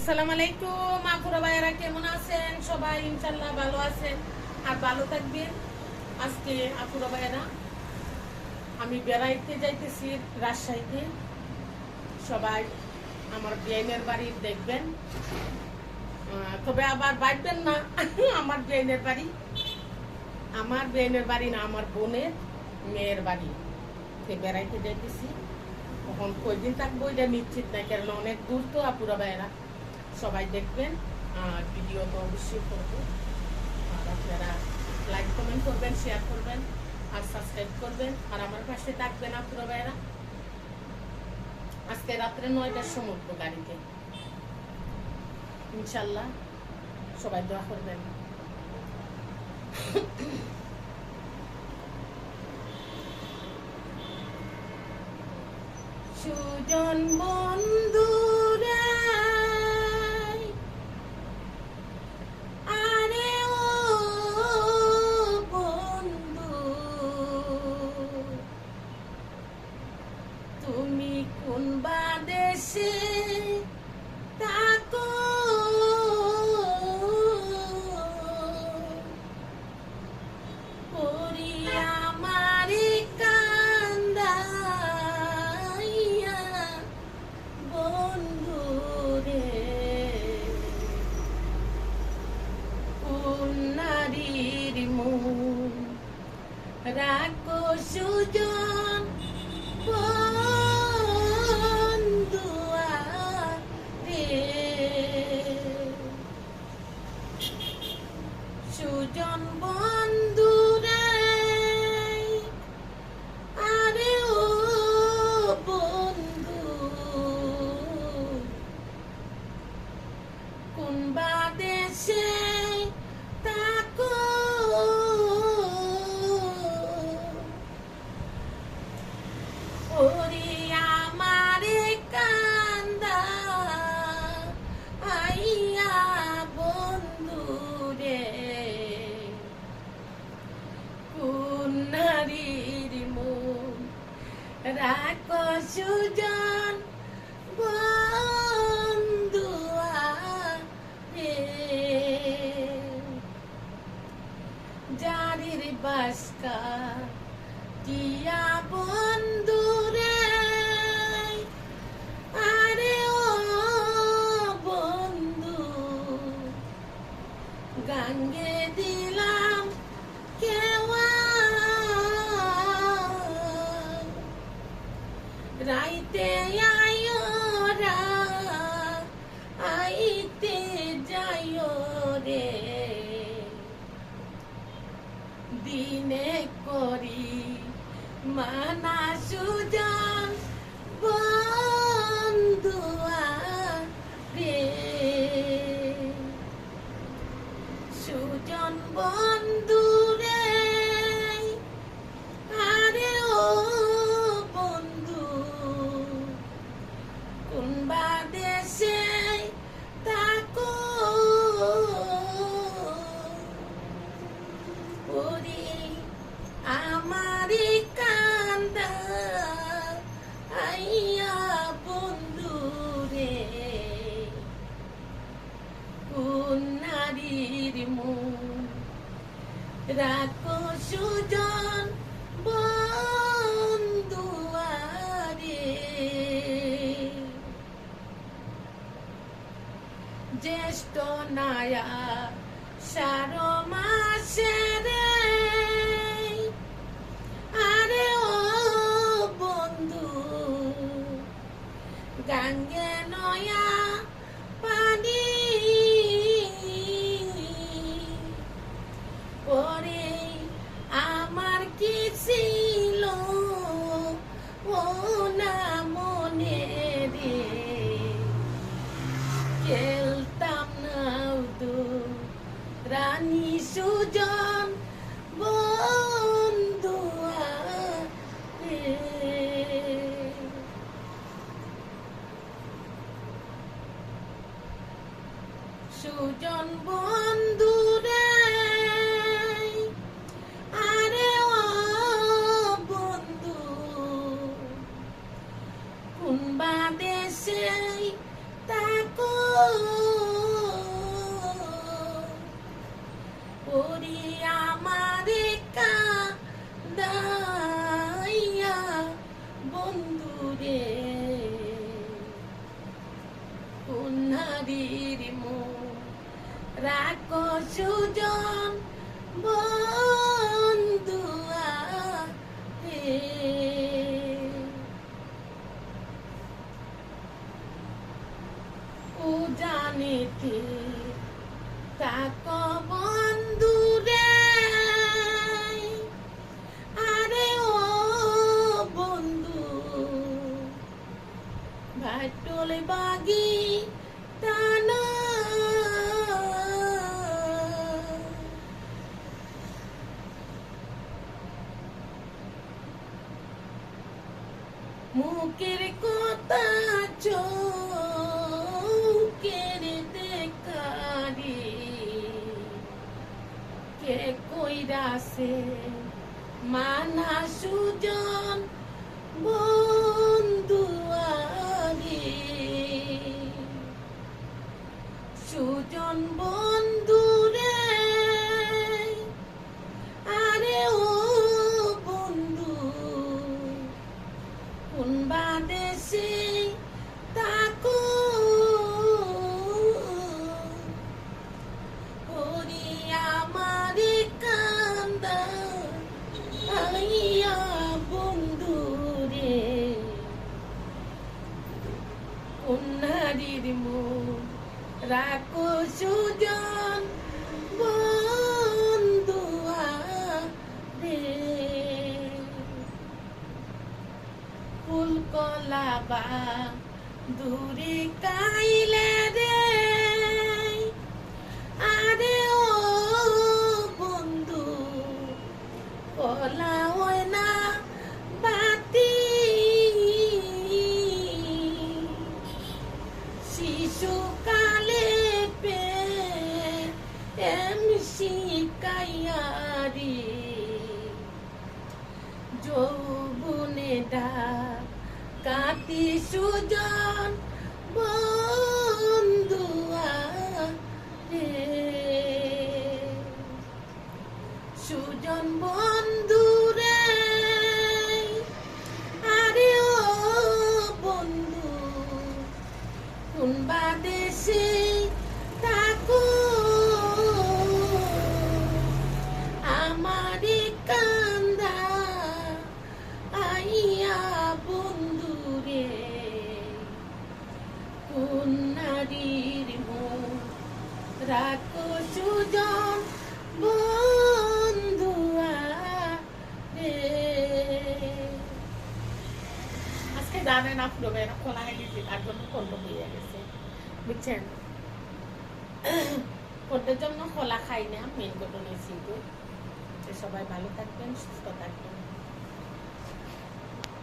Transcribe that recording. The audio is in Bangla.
আসসালামু আলাইকুম, আপুরা ভাইয়েরা কেমন আছেন? সবাই ইনশাল্লাহ ভালো আছেন আর ভালো থাকবেন। আজকে আপুরা ভাইয়েরা, আমি বেড়াইতে যাইতেছি রাজশাহীতে। সবাই আমার বিয়াইনের বাড়ি দেখবেন। তবে আবার বাড়বেন না, আমার বিয়াইনের বাড়ি। আমার বিয়াইনের বাড়ি না, আমার বোনের মেয়ের বাড়ি। বেড়াইতে যাইতেছি। তখন কয়দিন থাকব এটা নিশ্চিত নাই কারণ অনেক দূর তো, আপুরা ভাইয়েরা। সবাই দেখবেন, আর ভিডিও তো অবশ্যই করব। আর আপনারা লাইক কমেন্ট করবেন শেয়ার করবেন, আর সাবস্ক্রাইব করবেন। আর আমার পাশে থাকবেন আপুরা ভাইয়েরা। আজকে রাত্রে নয়টার সময় উঠবো গাড়িতে। ইনশাল্লাহ সবাই দোয়া করবেন। সুজন বন্ধুরা রাখ সুজন বন্ধুয়া রে জারির বাসকা টিয়া রাইতে আয়ো আইতে যাইও রে দিনে করি মানা সুজন বন্ধুয়া সুজন বন্ধু জ্যেষ্ঠ নায়া সার মাসে আরে ও বন্ধু গাঙ্গে নয়া সুজন বন্ধু রাখো সুজন বন্ধুয়া হে ও জানিতে তাক মুখের কথা চোখের দেখারি। কে কইরাছে? মানা সুজন বন্ধুয়ারি সুজন বন্ধু কন্যারির মন রাখো সুজন ফুল কলাবা দূরে কাইলে রে। আরে ও বন্ধু কলা যৌবনে ডা কাতি সুজন বন্ধুয়া আজকে জানেন আপনার না খোলা হয়ে গেছে তার জন্য কন্ড হয়ে গেছে। বুঝছেন? কন্ডের জন্য খোলা খাই না মেন ঘটনা কিন্তু সবাই ভালো থাকবেন, সুস্থ থাকবেন।